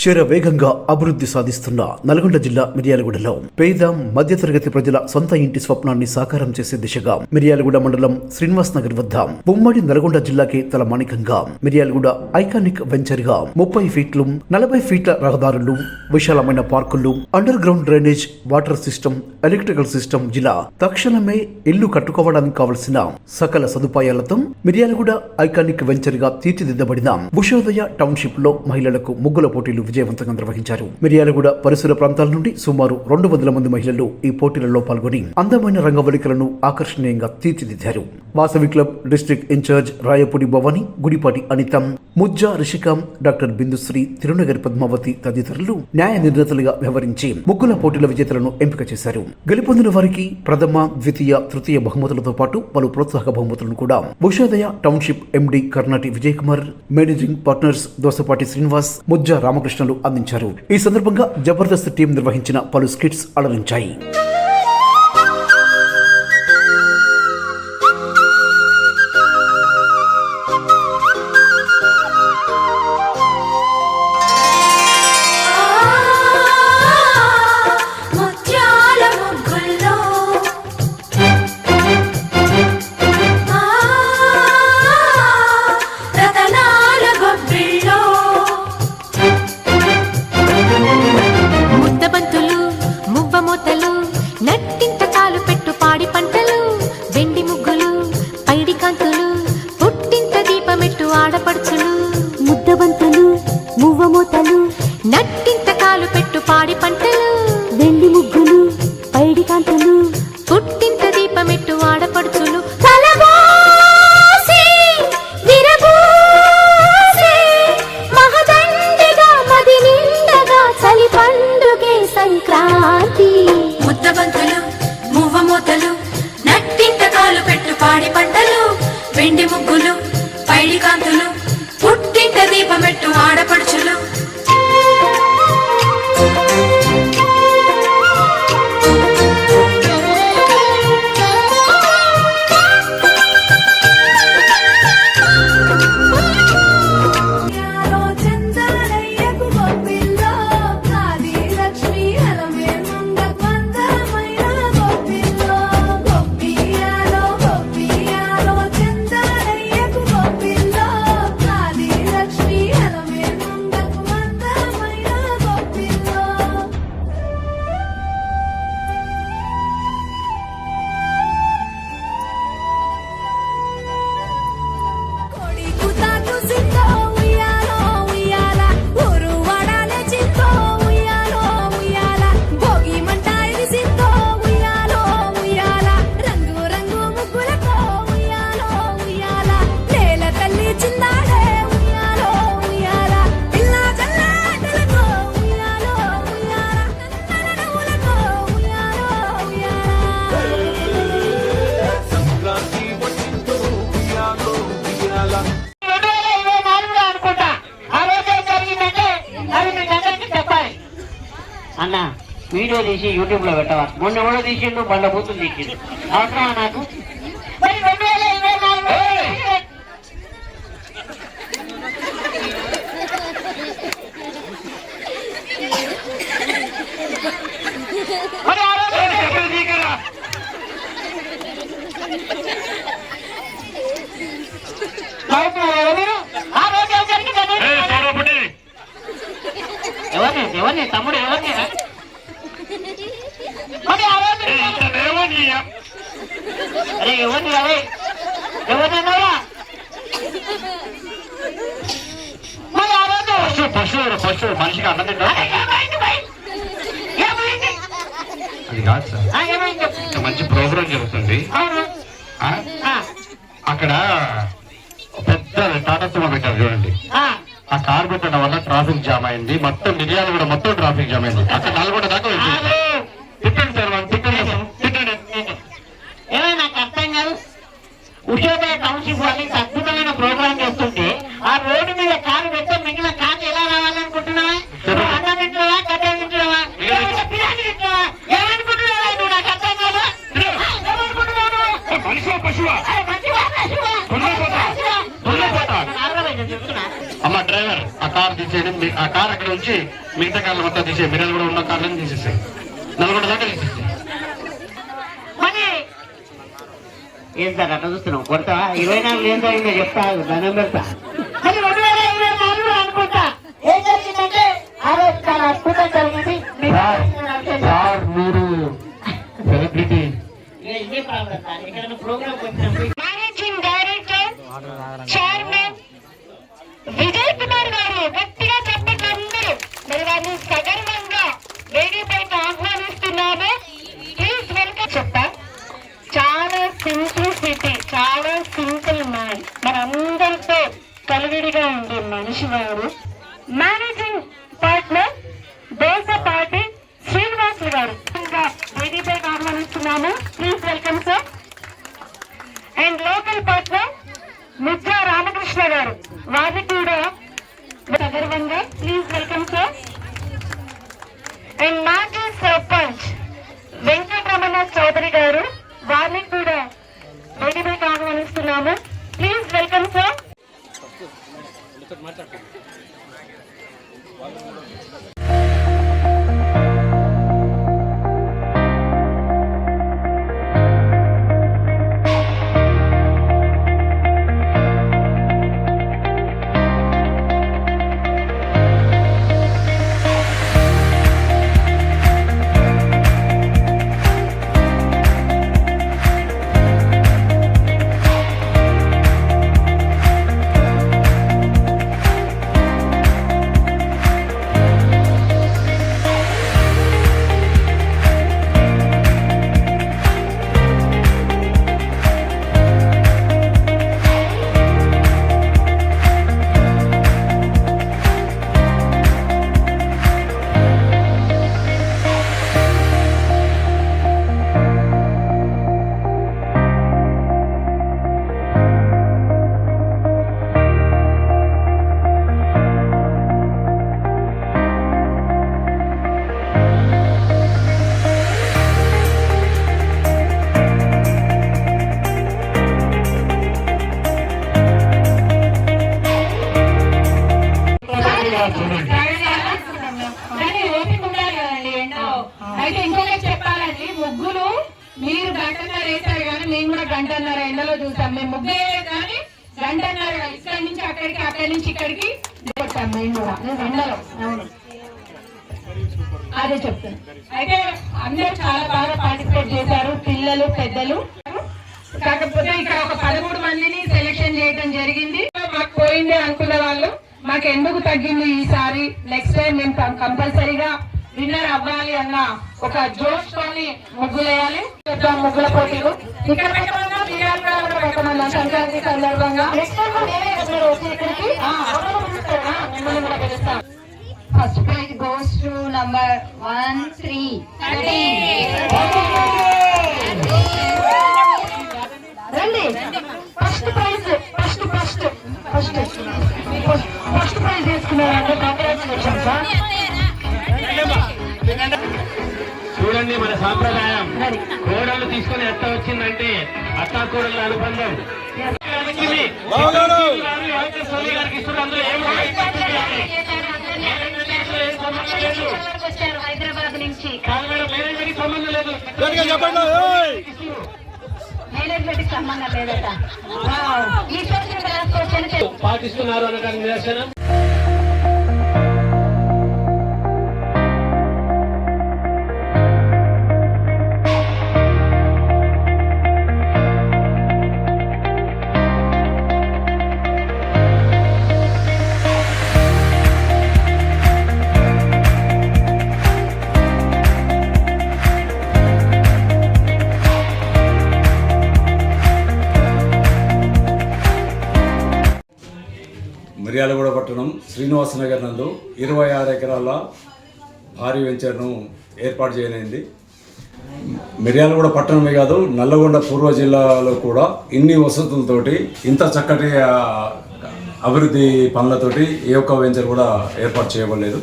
శరవేగంగా అభివృద్ధి సాధిస్తున్న నల్గొండ జిల్లా మిర్యాలగూడలో పేద మధ్యతరగతి ప్రజల సొంత ఇంటి స్వప్నాన్ని సాకారం చేసే దిశగా మిర్యాలగూడ మండలం శ్రీనివాస్ నగర్ వద్ద ఉమ్మడి నల్గొండ జిల్లాకి తలమానికంగా మిర్యాలగూడ ఐకానిక్ వెంచర్గా ముప్పై ఫీట్లు నలభై ఫీట్ల రహదారులు విశాలమైన పార్కులు under ground drainage water system electrical system జిల్లా తక్షణమే ఇల్లు కట్టుకోవడానికి కావలసిన సకల సదుపాయాలతో మిర్యాలగూడ ఐకానిక్ వెంచర్గా తీర్చిదిద్దబడిన ఉషోదయ టౌన్షిప్లో మహిళలకు ముగ్గుల పోటీలు విజయవంతంగా నిర్వహించారు. మిర్యాలగూడ పరిసర ప్రాంతాల నుండి సుమారు రెండు వందల మంది మహిళలు ఈ పోటీలలో పాల్గొని అందమైన రంగవలికలను ఆకర్షణీయంగా తీర్చిదిద్దారు. Vasavi club district incharge Rayapudi Bhavani Gudipati Anitham Mujja Rishikam doctor Bindusri Tirunagari Padmavathi తదితరులు న్యాయ నిర్ణేతలుగా వ్యవహరించి ముగ్గుల పోటీల విజేతలను ఎంపిక చేశారు. గెలుపొందిన వారికి ప్రథమ ద్వితీయ తృతీయ బహుమతులతో పాటు పలు ప్రోత్సాహక బహుమతులను కూడా Ushodaya township MD Karnati Vijay Kumar managing partners Dosapati Srinivas Mujja రామకృష్ణలు అందించారు. ఈ సందర్భంగా జబర్దస్త్ టీం నిర్వహించిన పలు స్కిట్స్ అలరించాయి. नट తీసి యూట్యూబ్లో పెట్టవా? మొన్న కూడా తీసిండు బండ బూతులు తీసిండు. అవసరమా నాకు మరి రెండు వేల ఇరవై నాలుగులో మరి ఆ రోజు నవ్వుతున్నారా ఎవరు? ఆ రోజు ఏం జరిగిందని ఎవరిని ఎవరిని తమ్ముడు ఎవరిని మరి ఆ రోజు అరే ఎవరిని అదే ఎవరిని అన్నారా మరి ఆ రోజు? పశువు పశువు మనిషికి అన్నం తింటా? ఏమైంది భయ్? ఏమైంది? అది కాదు సార్. ఆ, ఏమైంది? చెప్పు. ఇంత మంచి ప్రోగ్రామ్ జరుగుతుంది. అక్కడ పెద్ద టాటా సుమో పెట్టారు చూడండి. ఆ, ఆ కార్ పెట్టడం వల్ల ట్రాఫిక్ జామ్ అయింది. మొత్తం మిర్యాలు కూడా మొత్తం ట్రాఫిక్ జామ్ అయింది. అక్కడ నల్గొండ దాకా వెళ్ళింది ఆగు. తిట్టండి సార్ వాళ్ళు తిట్టండి సార్. తిట్టండి ఏమైనా నాకు అర్థం కాదు ఉషోదయ టౌన్షిప్ వాళ్ళు ఇంత అద్భుతమైన ప్రోగ్రామ్ చేస్తుంటే ఆ రోడ్డు మీద కారు పెడితే మిగిలిన కారు ఎలా రావాలనుకుంటున్నావా నువ్వు అన్నం తింటున్నావా గడ్డ తింటున్నావా లేదంటే బిర్యానీ తింటున్నావా ఏమనుకుంటున్నావా నువ్వు నాకు అర్థం కాదు ఏమనుకుంటున్నావు నువ్వు? మనిషివా పశువా అరే మంచివా, మంచివా? తొందరపోతా. మంచివా? తొందరపోతా. నేను అరవై ఐదు చెప్తున్నా అమ్మ డ్రైవర్ ఆ కార్ తీసేయండి మీ- ఆ కార్ అక్కడ ఉంచి మిగతా కార్లు మొత్తం తీసే మీరు కూడా ఉన్న కార్లను తీసేసాయి. నల్గొండ దాకా తీసేసాయి. ఏం సార్ అట్లా చూస్తున్నాం కొడతావా? ఇరవై నాలుగు ఏం జరిగిందో చెప్తా? దండం పెడతా? మరి సెలబ్రిటీ ఇదే ప్రాబ్లం సార్? ప్రోగ్రామ్ వచ్చినప్పుడు సగర్వంగా వేదికపైకి ఆహ్వానిస్తున్నాము ప్లీజ్ వెల్కమ్ చెప్తా చాలా సింప్లిసిటీ చాలా సింపుల్ మ్యాన్ మనందరితో కలివిడిగా ఉండే మనిషి వారు మేనేజింగ్ పార్ట్నర్ దేశ పార్టీ శ్రీనివాసులు గారు. ఇంకా వేదికపైకి ఆహ్వానిస్తున్నాము please welcome sir and local partner Mudra Ramakrishna గారు. వారిని కూడా గౌరవంగా ప్లీజ్ వెల్కమ్ గంటన్నర వేసారు కానీ మేము కూడా గంటన్నర ఎండలో చూసాం మేము ముగ్గు కానీ గంటన్నర ఇక్కడి నుంచి అక్కడికి అక్కడి నుంచి ఇక్కడికి కొట్టాం మేము కూడా. ఎండలో. అవును. అదే చెప్తాను. అయితే అందరూ చాలా బాగా పార్టిసిపేట్ చేశారు పిల్లలు పెద్దలు. కాకపోతే ఇక్కడ ఒక పదమూడు మందిని సెలెక్షన్ చేయడం జరిగింది. మాకు పోయింది అనుకున్న వాళ్ళు. మాకు ఎందుకు తగ్గింది ఈసారి? నెక్స్ట్ టైం మేము కంపల్సరీగా విన్నర్ అవ్వాలి అన్న ఒక జోష్ తోని ముగ్గులు వేయాలి చేద్దాం ముగ్గుల పోటీలు. ఇక్కడ పెట్టమన్నా తీరాలు కూడా పెట్టమన్నా సంక్రాంతి సందర్భంగా. టైం కదా మీరు వచ్చి ఇక్కడికి ఆ, అవును, పిలుస్తారా? ఏం ఏం సంబంధం లేదు. హైదరాబాద్ నుంచి. కాదు మేడం, మేనేజర్కి సంబంధం లేదు. మేనేజ్మెంట్కి సంబంధం శ్రీనివాస నగర్ నందు ఇరవై ఆరు ఎకరాల భారీ వెంచర్ను ఏర్పాటు చేయనైంది. మిర్యాలగూడ పట్టణమే కాదు నల్లగొండ పూర్వ జిల్లాలో కూడా ఇన్ని వసతులతోటి ఇంత చక్కటి అభివృద్ధి పనులతోటి ఏ ఒక్క వెంచర్ కూడా ఏర్పాటు చేయబడలేదు.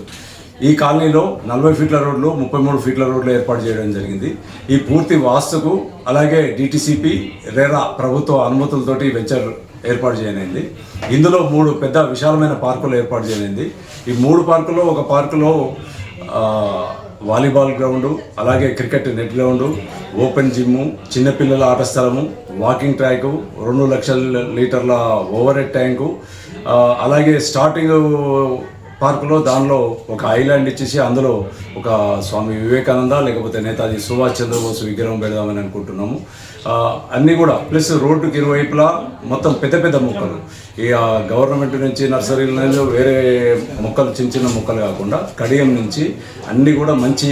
ఈ కాలనీలో నలభై ఫీట్ల రోడ్లు ముప్పై మూడు ఫీట్ల రోడ్లు ఏర్పాటు చేయడం జరిగింది. ఈ పూర్తి వాస్తుకు అలాగే డిటిసిపి రేరా ప్రభుత్వ అనుమతులతోటి వెంచర్ ఏర్పాటు చేయనైంది. ఇందులో మూడు పెద్ద విశాలమైన పార్కులు ఏర్పాటు చేయనైంది. ఈ మూడు పార్కులో ఒక పార్కులో వాలీబాల్ గ్రౌండు అలాగే cricket net ground open gym చిన్నపిల్లల ఆట స్థలము వాకింగ్ ట్రాకు రెండు లక్షల లీటర్ల ఓవర్ హెడ్ ట్యాంకు అలాగే స్టార్టింగ్ పార్కులో దానిలో ఒక ఐలాండ్ ఇచ్చేసి అందులో ఒక స్వామి వివేకానంద లేకపోతే నేతాజీ సుభాష్ చంద్రబోస్ విగ్రహం పెడదామని అనుకుంటున్నాము. అన్నీ కూడా ప్లస్ రోడ్డుకి ఇరువైపులా మొత్తం పెద్ద పెద్ద మొక్కలు. ఈ గవర్నమెంట్ నుంచి నర్సరీల నుంచి వేరే మొక్కలు చిన్న చిన్న మొక్కలు కాకుండా కడియం నుంచి అన్నీ కూడా మంచి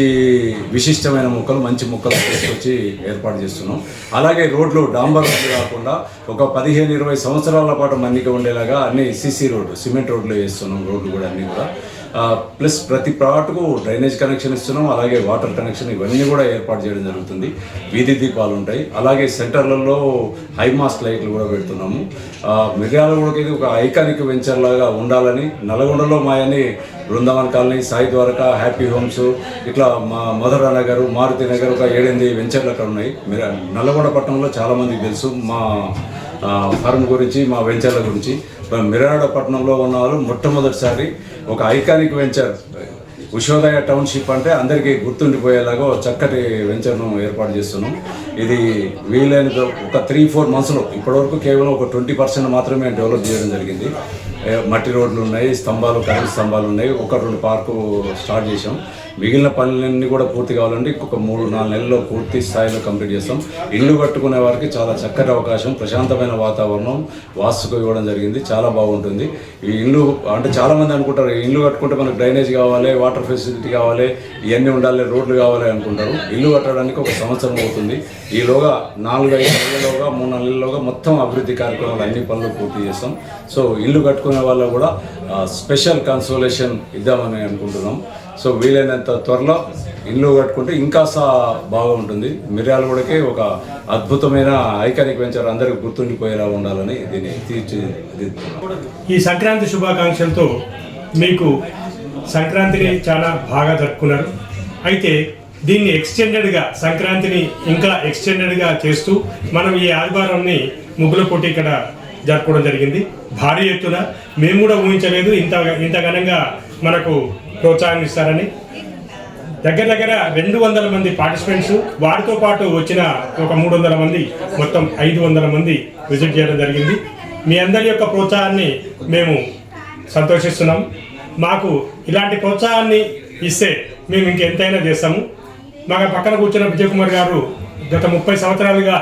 విశిష్టమైన మొక్కలు మంచి మొక్కలు తీసుకొచ్చి ఏర్పాటు చేస్తున్నాం. అలాగే రోడ్లు డాంబర్ రోడ్లు కాకుండా ఒక పదిహేను ఇరవై సంవత్సరాల పాటు మన్నిక ఉండేలాగా అన్ని సీసీ రోడ్లు సిమెంట్ రోడ్లు వేస్తున్నాం రోడ్లు కూడా అన్నీ కూడా. ప్లస్ ప్రతి ప్లాట్కు డ్రైనేజ్ కనెక్షన్ ఇస్తున్నాం అలాగే వాటర్ కనెక్షన్ ఇవన్నీ కూడా ఏర్పాటు చేయడం జరుగుతుంది. వీధి దీపాలు ఉంటాయి. అలాగే సెంటర్లలో హై మాస్ట్ లైట్లు కూడా పెడుతున్నాము. మిర్యాల మిర్యాలగూడకి ఇది ఒక ఐకానిక్ వెంచర్ లాగా ఉండాలని నల్గొండలో మాయని Brindavan colony Sai Dwaraka happy homes ఇట్లా మా మధురా నగర్ మారుతి నగర్ ఒక ఏడెనిమిది వెంచర్లు అక్కడ ఉన్నాయి. మీరు నల్లగొండ పట్టణంలో చాలామందికి తెలుసు. మా ఫార్మ్ గురించి మా వెంచర్ల గురించి. మిరాడ పట్టణంలో ఉన్న వాళ్ళు మొట్టమొదటిసారి ఒక ఐకానిక్ వెంచర్ ఉషోదయ టౌన్షిప్ అంటే అందరికీ గుర్తుండిపోయేలాగా చక్కటి వెంచర్ను ఏర్పాటు చేస్తున్నాం. ఇది వీలైన ఒక త్రీ ఫోర్ మంత్స్లో ఇప్పటివరకు కేవలం ఒక ట్వంటీ పర్సెంట్ మాత్రమే డెవలప్ చేయడం జరిగింది. మట్టి రోడ్లు ఉన్నాయి స్తంభాలు కరెంట్ స్తంభాలు ఉన్నాయి. ఒక రెండు పార్కు స్టార్ట్ చేసాం మిగిలిన పనులన్నీ కూడా పూర్తి కావాలంటే ఇంకొక మూడు నాలుగు నెలల్లో పూర్తి స్థాయిలో కంప్లీట్ చేస్తాం. ఇల్లు కట్టుకునే వారికి చాలా చక్కటి అవకాశం ప్రశాంతమైన వాతావరణం వాస్తుకు ఇవ్వడం జరిగింది. చాలా బాగుంటుంది. ఈ ఇల్లు అంటే చాలామంది అనుకుంటారు ఇల్లు కట్టుకుంటే మనకు డ్రైనేజ్ కావాలి వాటర్ ఫెసిలిటీ కావాలి ఇవన్నీ ఉండాలి రోడ్లు కావాలి అనుకుంటారు. ఇల్లు కట్టడానికి ఒక సంవత్సరం అవుతుంది. ఈలోగా నాలుగు ఐదు నెలల్లోగా మూడు నెలల్లోగా మొత్తం అభివృద్ధి కార్యక్రమాలు అన్ని పనులు పూర్తి చేస్తాం. సో ఇల్లు కట్టుకునే వాళ్ళు కూడా స్పెషల్ కన్సోలేషన్ ఇద్దామని అనుకుంటున్నాం. సో వీలైనంత త్వరలో ఇల్లు కట్టుకుంటే ఇంకా బాగా ఉంటుంది మిర్యాలగూడకే ఒక అద్భుతమైన ఐకానిక్ వెంచర్ అందరికి గుర్తుండిపోయేలా ఉండాలని దీన్ని తీర్చిదిద్దుతున్నాం ఈ సంక్రాంతి శుభాకాంక్షలతో మీకు సంక్రాంతిని చాలా బాగా జరుపుకున్నారు. అయితే దీన్ని ఎక్స్టెండెడ్గా సంక్రాంతిని ఇంకా ఎక్స్టెండెడ్గా చేస్తూ మనం ఈ ఆదివారంని ముగ్గుల పోటీ ఇక్కడ జరుపుకోవడం జరిగింది. భారీ ఎత్తున మేము కూడా ఊహించలేదు. ఇంత ఇంత ఘనంగా మనకు ప్రోత్సాహం ఇస్తారని దగ్గర దగ్గర రెండు వందల మంది పార్టిసిపెంట్స్ వారితో పాటు వచ్చిన ఒక మూడు వందల మంది మొత్తం ఐదు వందల మంది విజిట్ చేయడం జరిగింది. మీ అందరి యొక్క ప్రోత్సాహాన్ని మేము సంతోషిస్తున్నాం. మాకు ఇలాంటి ప్రోత్సాహాన్ని ఇస్తే మేము ఇంకెంతైనా చేస్తాము. మా పక్కన కూర్చున్న విజయ్ కుమార్ గారు గత ముప్పై సంవత్సరాలుగా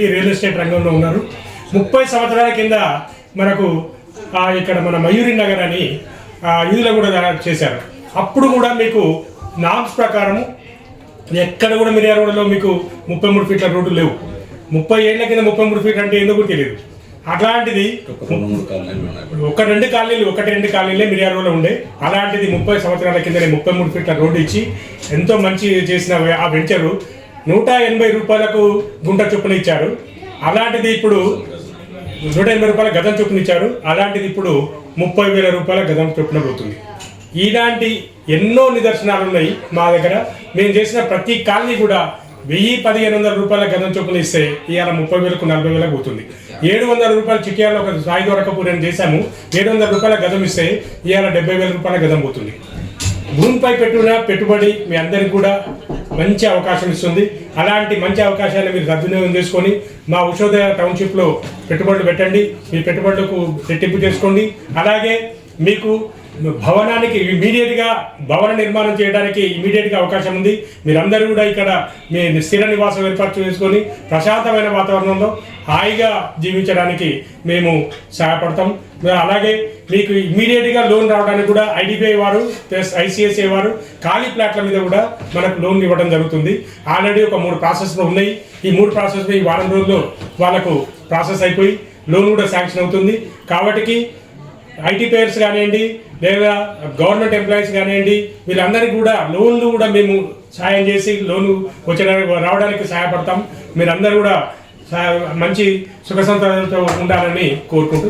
ఈ రియల్ ఎస్టేట్ రంగంలో ఉన్నారు. ముప్పై సంవత్సరాల కింద మనకు ఇక్కడ మన మయూరి నగర్ అని ఇదిలో కూడా చేశారు. అప్పుడు కూడా మీకు నామ్స్ ప్రకారము ఎక్కడ కూడా మిర్యాలగూడలో మీకు ముప్పై మూడు ఫీట్ల రోడ్డు లేవు. ముప్పై ఏళ్ళ కింద ముప్పై మూడు ఫీట్లు అంటే ఎందుకు తెలియదు? అట్లాంటిది ఒక రెండు కాలనీలు రెండు ఒకటి రెండు కాలనీలే మిర్యాలగూడలో ఉండే. అలాంటిది ముప్పై సంవత్సరాల కింద ముప్పై మూడు ఫీట్ల రోడ్డు ఇచ్చి ఎంతో మంచి చేసిన ఆ వెంచరు నూట ఎనభై రూపాయలకు గుంట చొప్పున ఇచ్చారు. అలాంటిది ఇప్పుడు నూట ఎనభై రూపాయల గజం చొప్పున ఇచ్చారు. అలాంటిది ఇప్పుడు ముప్పై వేల రూపాయల గతం చొప్పున పోతుంది. ఇలాంటి ఎన్నో నిదర్శనాలు ఉన్నాయి మా దగ్గర. మేము చేసిన ప్రతి కాలనీ కూడా వెయ్యి పదిహేను వందల రూపాయల గతం చొప్పున ఇస్తే ఇవాళ ముప్పై వేలకు నలభై వేలకు పోతుంది. ఏడు వందల రూపాయల చిట్యాలో ఒక సాయి దొరకపూర్ నేను చేశాము. ఏడు వందల రూపాయల గతం ఇస్తే ఇవాళ డెబ్బై వేల రూపాయల గతం పోతుంది. భూమిపై పెట్టిన పెట్టుబడి మీ అందరికి కూడా మంచి అవకాశం ఇస్తుంది. అలాంటి మంచి అవకాశాన్ని మీరు సద్వినియోగం చేసుకొని మా ఉషోదయ టౌన్షిప్లో పెట్టుబడులు పెట్టండి. మీ పెట్టుబడులకు రెట్టింపు చేసుకోండి. అలాగే మీకు భవనానికి ఇమీడియట్గా భవన నిర్మాణం చేయడానికి ఇమీడియట్గా అవకాశం ఉంది. మీరందరూ కూడా ఇక్కడ మీ స్థిర నివాసం ఏర్పాటు చేసుకొని ప్రశాంతమైన వాతావరణంలో హాయిగా జీవించడానికి మేము సహాయపడతాం. అలాగే మీకు ఇమీడియట్గా లోన్ రావడానికి కూడా ఐడిబిఐ వారు ప్లస్ ఐసిఐసిఐ వారు ఖాళీ ప్లాట్ల మీద కూడా మనకు లోన్ ఇవ్వడం జరుగుతుంది. ఆల్రెడీ ఒక మూడు ప్రాసెస్లు ఉన్నాయి. ఈ మూడు ప్రాసెస్లు ఈ వారం రోజుల్లో వాళ్ళకు ప్రాసెస్ అయిపోయి లోన్ కూడా శాంక్షన్ అవుతుంది. కాబట్టి ఐటీ పేర్స్ కానివ్వండి లేదా గవర్నమెంట్ ఎంప్లాయీస్ కానివ్వండి వీళ్ళందరికీ కూడా లోన్లు కూడా మేము సాయం చేసి లోన్ వచ్చడానికి రావడానికి సహాయపడతాం. మీరందరూ కూడా మంచి సుఖ సంతోషాలతో ఉండాలని కోరుకుంటూ